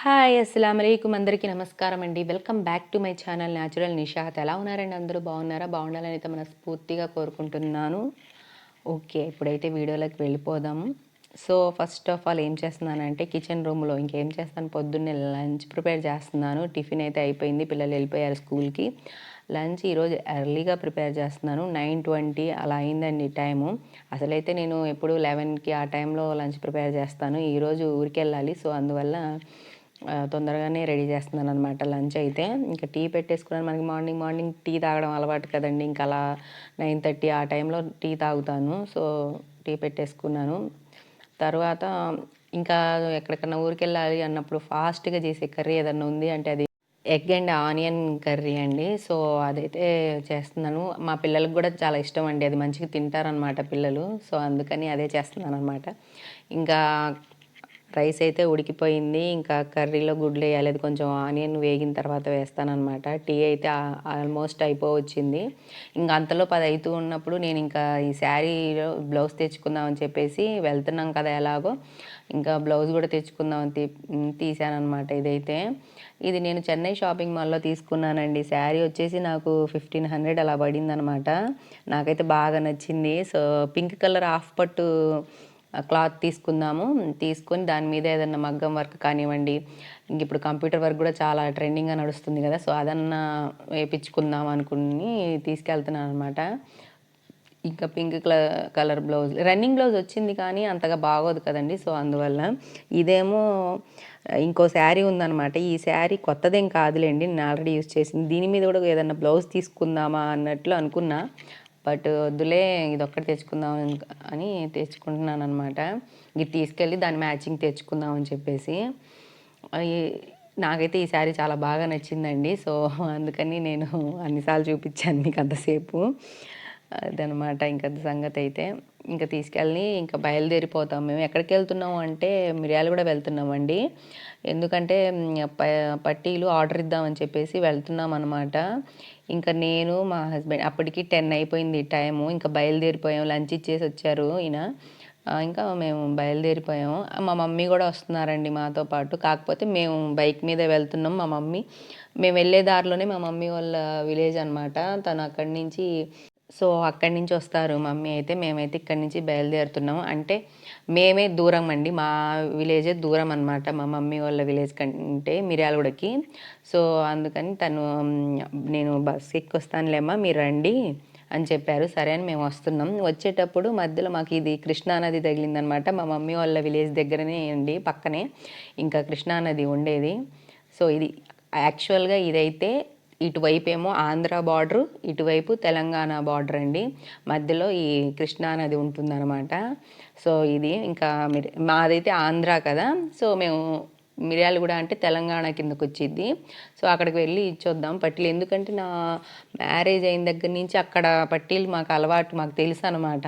Hi అస్సలం అయికు అందరికీ నమస్కారం అండి. Welcome back to my channel Natural Nishat ఎలా ఉన్నారండి అందరూ? బాగున్నారా? బాగుండాలని అయితే మనస్ఫూర్తిగా కోరుకుంటున్నాను. ఓకే ఇప్పుడైతే వీడియోలోకి వెళ్ళిపోదాం. సో ఫస్ట్ ఆఫ్ ఆల్ ఏం చేస్తున్నానంటే కిచెన్ రూమ్లో ఇంకేం చేస్తాను? పొద్దున్నే లంచ్ ప్రిపేర్ చేస్తున్నాను. టిఫిన్ అయితే అయిపోయింది. పిల్లలు వెళ్ళిపోయారు స్కూల్కి. లంచ్ ఈరోజు ఎర్లీగా ప్రిపేర్ చేస్తున్నాను. నైన్ ట్వంటీ అలా అయిందండి టైము. అసలైతే నేను ఎప్పుడు లెవెన్కి ఆ టైంలో లంచ్ ప్రిపేర్ చేస్తాను. ఈరోజు ఊరికి వెళ్ళాలి సో అందువల్ల తొందరగానే రెడీ చేస్తున్నాను అనమాట లంచ్ అయితే. ఇంకా టీ పెట్టేసుకున్నాను. మనకి మార్నింగ్ మార్నింగ్ టీ తాగడం అలవాటు కదండి. ఇంకా అలా నైన్ థర్టీ ఆ టైంలో టీ తాగుతాను. సో టీ పెట్టేసుకున్నాను. తర్వాత ఇంకా ఎక్కడికన్నా ఊరికి వెళ్ళాలి అన్నప్పుడు ఫాస్ట్గా చేసే కర్రీ ఏదన్నా ఉంది అంటే అది ఎగ్ అండ్ ఆనియన్ కర్రీ అండి. సో అదైతే చేస్తున్నాను. మా పిల్లలకు కూడా చాలా ఇష్టం అండి. అది మంచిగా తింటారనమాట పిల్లలు. సో అందుకని అదే చేస్తున్నాను అనమాట ఇంకా రైస్ అయితే ఉడికిపోయింది. ఇంకా కర్రీలో గుడ్లు వేయాలి. అది కొంచెం ఆనియన్ వేగిన తర్వాత వేస్తానన్నమాట. టీ అయితే ఆల్మోస్ట్ అయిపోవచ్చింది. ఇంకా అంతలో పది అవుతూ ఉన్నప్పుడు నేను ఇంకా ఈ శారీలో బ్లౌజ్ తెచ్చుకుందామని చెప్పేసి వెళ్తున్నాం కదా ఎలాగో. ఇంకా బ్లౌజ్ కూడా తెచ్చుకుందామని తీ తీసానమాట ఇదైతే. ఇది నేను చెన్నై షాపింగ్ మాల్లో తీసుకున్నానండి. శారీ వచ్చేసి నాకు ఫిఫ్టీన్ హండ్రెడ్ అలా పడింది అనమాట నాకైతే బాగా నచ్చింది. సో పింక్ కలర్ హాఫ్ పట్టు క్లాత్ తీసుకుందాము. తీసుకొని దాని మీద ఏదన్నా మగ్గం వర్క్ కానివ్వండి ఇంక ఇప్పుడు కంప్యూటర్ వర్క్ కూడా చాలా ట్రెండింగ్గా నడుస్తుంది కదా సో అదన్నా వేయించుకుందాం అనుకుని తీసుకెళ్తున్నాను అనమాట ఇంకా pink colour blouse running blouse వచ్చింది కానీ అంతగా బాగోదు కదండి సో అందువల్ల ఇదేమో ఇంకో శారీ ఉందన్నమాట. ఈ శారీ కొత్తదేం కాదులేండి నేను ఆల్రెడీ యూస్ చేసింది. దీని మీద కూడా ఏదన్నా బ్లౌజ్ తీసుకుందామా అన్నట్లు అనుకున్నా. బట్ వద్దులే ఇది ఒక్కటి తెచ్చుకుందాం అని- అని తెచ్చుకుంటున్నాను అనమాట ఇది తీసుకెళ్ళి దాని మ్యాచింగ్ తెచ్చుకుందాం అని చెప్పేసి. నాకైతే ఈ శారీ చాలా బాగా నచ్చిందండి. సో అందుకని నేను అన్నిసార్లు చూపించాను మీకు అంతసేపు. అదనమాట. ఇంకా సంగతి అయితే ఇంకా తీసుకెళ్ళి ఇంకా బయలుదేరిపోతాం మేము. ఎక్కడికి వెళ్తున్నాము అంటే మిరియాలు కూడా వెళ్తున్నామండి. ఎందుకంటే ప- పట్టీలు ఆర్డర్ ఇద్దామని చెప్పేసి వెళ్తున్నాం అనమాట ఇంకా నేను మా హస్బెండ్ అప్పటికి టెన్ అయిపోయింది టైము. ఇంకా బయలుదేరిపోయాం. లంచ్ ఇచ్చేసి వచ్చారు ఈయన. ఇంకా మేము బయలుదేరిపోయాము. మా మమ్మీ కూడా వస్తున్నారండి మాతో పాటు. కాకపోతే మేము బైక్ మీద వెళ్తున్నాం మా మమ్మీ. మేము వెళ్ళే దారిలోనే మా మమ్మీ వాళ్ళ విలేజ్ అనమాట తను అక్కడి నుంచి సో అక్కడి నుంచి వస్తారు మమ్మీ అయితే. మేమైతే ఇక్కడి నుంచి బయలుదేరుతున్నాం అంటే మేమే దూరం అండి. మా విలేజే దూరం అనమాట మా మమ్మీ వాళ్ళ విలేజ్ కంటే మిర్యాలగూడకి. సో అందుకని తను నేను బస్ ఎక్కొస్తానులేమ్మా మీరు రండి అని చెప్పారు. సరే అని మేము వస్తున్నాం. వచ్చేటప్పుడు మధ్యలో మాకు ఇది కృష్ణానది తగిలిందనమాట మా మమ్మీ వాళ్ళ విలేజ్ దగ్గరనే అండి పక్కనే. ఇంకా కృష్ణానది ఉండేది. సో ఇది యాక్చువల్గా ఇదైతే ఇటువైపు ఏమో ఆంధ్ర బార్డర్ ఇటువైపు తెలంగాణ బార్డర్ అండి. మధ్యలో ఈ కృష్ణా నది ఉంటుందన్నమాట. సో ఇది ఇంకా మిరి మాదైతే ఆంధ్ర కదా. సో మేము మిర్యాలగూడ అంటే తెలంగాణ కిందకు వచ్చింది సో అక్కడికి వెళ్ళి ఇచ్చొద్దాం పట్టీలు. ఎందుకంటే నా మ్యారేజ్ అయిన దగ్గర నుంచి అక్కడ పట్టీలు మాకు అలవాటు మాకు తెలుసు అనమాట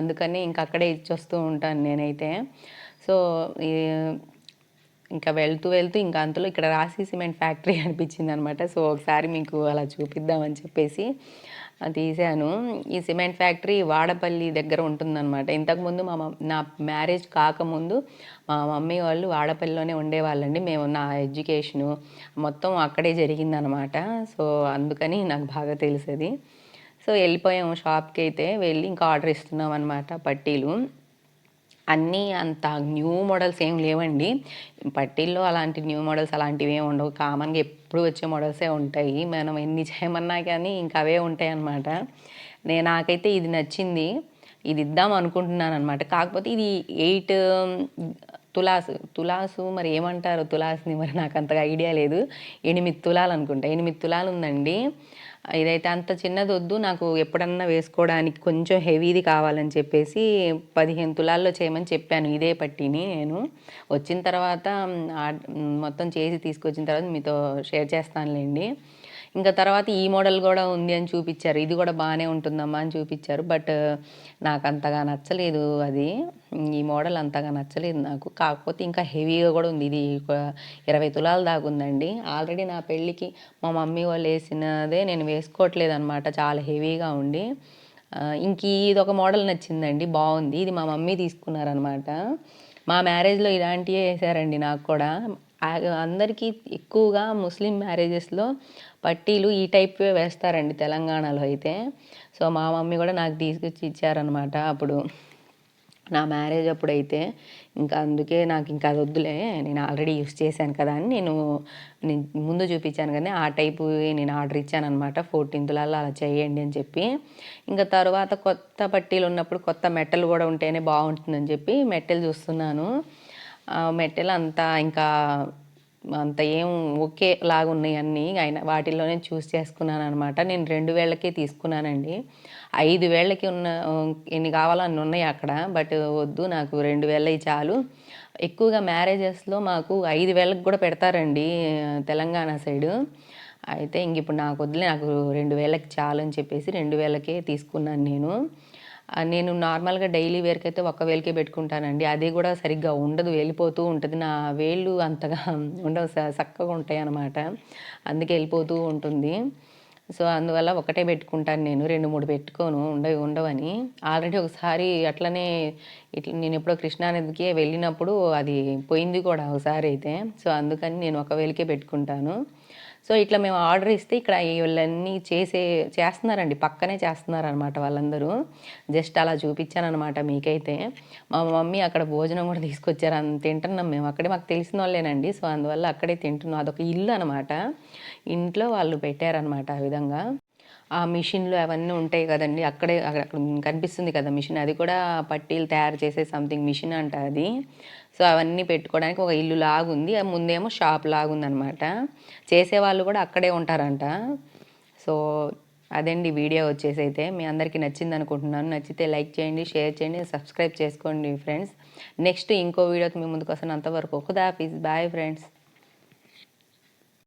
అందుకని ఇంకా అక్కడే ఇచ్చొస్తూ ఉంటాను నేనైతే. సో ఈ ఇంకా వెళ్తూ వెళ్తూ ఇంకా అంతలో ఇక్కడ రాసి సిమెంట్ ఫ్యాక్టరీ అనిపించింది అనమాట సో ఒకసారి మీకు అలా చూపిద్దామని చెప్పేసి ఆ, తీశాను ఈ సిమెంట్ ఫ్యాక్టరీ వాడపల్లి దగ్గర ఉంటుందన్నమాట. ఇంతకుముందు మా నా మ్యారేజ్ కాకముందు మా మమ్మీ వాళ్ళు వాడపల్లిలోనే ఉండేవాళ్ళండి. మేము నా ఎడ్యుకేషను మొత్తం అక్కడే జరిగిందనమాట. సో అందుకని నాకు బాగా తెలిసేది. సో వెళ్ళిపోయాము షాప్కి అయితే వెళ్ళి ఇంకా ఆర్డర్ ఇస్తున్నాం అనమాట పట్టీలు. అన్నీ అంత న్యూ మోడల్స్ ఏం లేవండి. పట్టీల్లో అలాంటి న్యూ మోడల్స్ అలాంటివి ఏమి ఉండవు. కామన్గా ఎప్పుడు వచ్చే మోడల్సే ఉంటాయి. మనం ఎన్ని చేయమన్నా కానీ ఇంకా అవే ఉంటాయి అన్నమాట నేను నాకైతే ఇది నచ్చింది. ఇది ఇద్దాం అనుకుంటున్నాను అనమాట కాకపోతే ఇది ఎయిట్ తులాసు తులాసు మరి ఏమంటారు? తులాస్ని మరి నాకు అంతగా ఐడియా లేదు. ఎనిమిది తులాలు అనుకుంటా. ఎనిమిది తులాలు ఉందండి. ఇదైతే అంత చిన్నది వద్దు నాకు ఎప్పుడన్నా వేసుకోవడానికి కొంచెం హెవీది కావాలని చెప్పేసి పదిహేను తులాల్లో చేయమని చెప్పాను ఇదే పట్టిని నేను. వచ్చిన తర్వాత మొత్తం చేసి తీసుకొచ్చిన తర్వాత మీతో షేర్ చేస్తానులేండి. ఇంకా తర్వాత ఈ మోడల్ కూడా ఉంది అని చూపించారు. ఇది కూడా బాగానే ఉంటుందమ్మా అని చూపించారు. బట్ నాకు అంతగా నచ్చలేదు అది. ఈ మోడల్ అంతగా నచ్చలేదు నాకు. కాకపోతే ఇంకా హెవీగా కూడా ఉంది. ఇది ఇరవై తులాల దాకా ఉందండి. ఆల్రెడీ నా పెళ్ళికి మా మమ్మీ వాళ్ళు వేసినదే నేను వేసుకోవట్లేదు అనమాట చాలా హెవీగా ఉండి. ఇంక ఇది ఒక మోడల్ నచ్చిందండి. బాగుంది. ఇది మా మమ్మీ తీసుకున్నారనమాట మా మ్యారేజ్లో ఇలాంటివే వేసారండి నాకు కూడా. అందరికీ ఎక్కువగా ముస్లిం మ్యారేజెస్లో పట్టీలు ఈ టైప్ వేస్తారండి తెలంగాణలో అయితే. సో మా మమ్మీ కూడా నాకు తీసుకొచ్చి ఇచ్చారనమాట అప్పుడు. నా మ్యారేజ్ అప్పుడైతే ఇంకా అందుకే నాకు ఇంకా అది వద్దులే నేను ఆల్రెడీ యూస్ చేశాను కదా అని నేను నేను ముందు చూపించాను కానీ ఆ టైపు నేను ఆర్డర్ ఇచ్చాను అనమాట ఫోర్టీన్త్లలో అలా చేయండి అని చెప్పి. ఇంకా తర్వాత కొత్త పట్టీలు ఉన్నప్పుడు కొత్త మెట్టలు కూడా ఉంటేనే బాగుంటుందని చెప్పి మెట్టలు చూస్తున్నాను. మెట్టెలు అంతా ఇంకా అంత ఏం ఓకే లాగా ఉన్నాయి అన్నీ. అయినా వాటిల్లోనే చూస్ చేసుకున్నాను అనమాట నేను రెండు వేళ్ళకే తీసుకున్నానండి. ఐదు వేళ్ళకి ఉన్న ఎన్ని కావాలో అన్ని ఉన్నాయి అక్కడ. బట్ వద్దు నాకు రెండు వేలవి చాలు. ఎక్కువగా మ్యారేజెస్లో మాకు ఐదు వేలకు కూడా పెడతారండి తెలంగాణ సైడు. అయితే ఇంక ఇప్పుడు నాకు వద్దులే నాకు రెండు వేలకి చాలు అని చెప్పేసి రెండు వేలకే తీసుకున్నాను నేను. నేను నార్మల్గా డైలీ వేర్కి అయితే ఒక్క వేలికే పెట్టుకుంటానండి. అది కూడా సరిగ్గా ఉండదు వెళ్ళిపోతూ ఉంటుంది. నా వేళ్ళు అంతగా ఉండవు చక్కగా ఉంటాయి అన్నమాట అందుకే వెళ్ళిపోతూ ఉంటుంది. సో అందువల్ల ఒకటే పెట్టుకుంటాను నేను రెండు మూడు పెట్టుకోను ఉండవు ఉండవని. ఆల్రెడీ ఒకసారి అట్లనే ఇట్లా నేను ఎప్పుడో కృష్ణానదికి వెళ్ళినప్పుడు అది పోయింది కూడా ఒకసారి అయితే. సో అందుకని నేను ఒక వేలికే పెట్టుకుంటాను. సో ఇట్లా మేము ఆర్డర్ ఇస్తే ఇక్కడ వీళ్ళన్నీ చేసే చేస్తున్నారండి. పక్కనే చేస్తున్నారు అనమాట వాళ్ళందరూ. జస్ట్ అలా చూపించానమాట మీకైతే. మా మమ్మీ అక్కడ భోజనం కూడా తీసుకొచ్చారు. అంత తింటున్నాం మేము. అక్కడే మాకు తెలిసిన వాళ్ళేనండి. సో అందువల్ల అక్కడే తింటున్నాం. అదొక ఇల్లు అనమాట ఇంట్లో వాళ్ళు పెట్టారనమాట ఆ విధంగా. ఆ మిషన్లు అవన్నీ ఉంటాయి కదండి. అక్కడే అక్కడ కనిపిస్తుంది కదా మిషన్. అది కూడా పట్టీలు తయారు చేసే సంథింగ్ మిషన్ అంట అది. సో అవన్నీ పెట్టుకోవడానికి ఒక ఇల్లు లాగుంది. ముందేమో షాప్ లాగుంది అనమాట చేసేవాళ్ళు కూడా అక్కడే ఉంటారంట. సో అదండి వీడియో వచ్చేసి అయితే. మీ అందరికీ నచ్చింది అనుకుంటున్నాను. నచ్చితే లైక్ చేయండి షేర్ చేయండి సబ్స్క్రైబ్ చేసుకోండి ఫ్రెండ్స్ నెక్స్ట్ ఇంకో వీడియోతో మీ ముందుకు వస్తాను అంతవరకు ఖుదాఫీజ్ బాయ్ ఫ్రెండ్స్